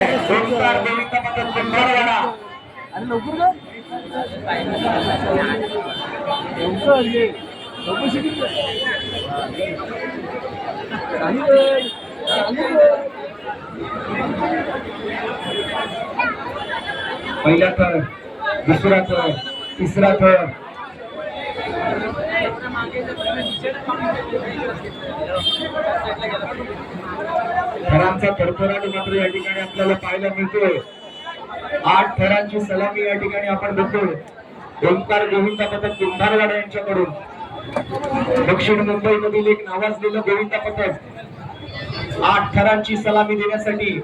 ओंकार लवकर लवकर ये. लवकर शिकून पहिला थर दुसरा थर तिसरा थर थरांचा थरथराट मात्र या ठिकाणी आपल्याला पाहायला मिळतोय. आठ थरांची सलामी या ठिकाणी आपण बघतोय. ओंकार गोविंदा पथक कुंभारवाडा यांच्याकडून. दक्षिण मुंबईमधील एक नावाजलेलं गोविंदा पथक. आठ थरांची सलामी देण्यासाठी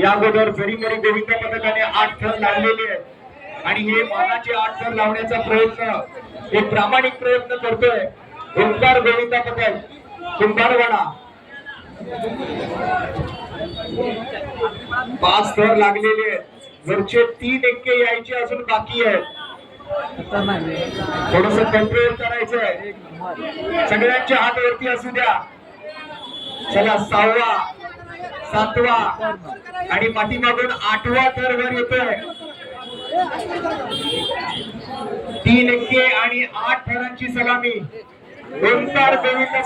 या अगोदर जरीमरी गोविंदा पथकाने आठ थर लावलेले आहेत. आणि हे मानाचे आठ थर लावण्याचा प्रयत्न एक प्रामाणिक प्रयत्न करतोय ओंकार गोविंदा पथक कुंभारवाडा. पाच थर लागलेले आहेत. वरचे तीन एक्के यायचे अजून बाकी आहेत. थोडस कंट्रोल करायचं आहे. सगळ्यांच्या हात वरती असू द्या. चला सहावा सातवा आणि पाठीमागून आठवा थर वर येतोय. तीन एक्के आणि आठ थरांची सलामी. ओंकार गोविंद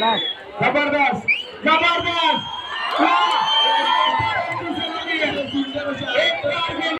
जबरदस्त जबरदस्त वा!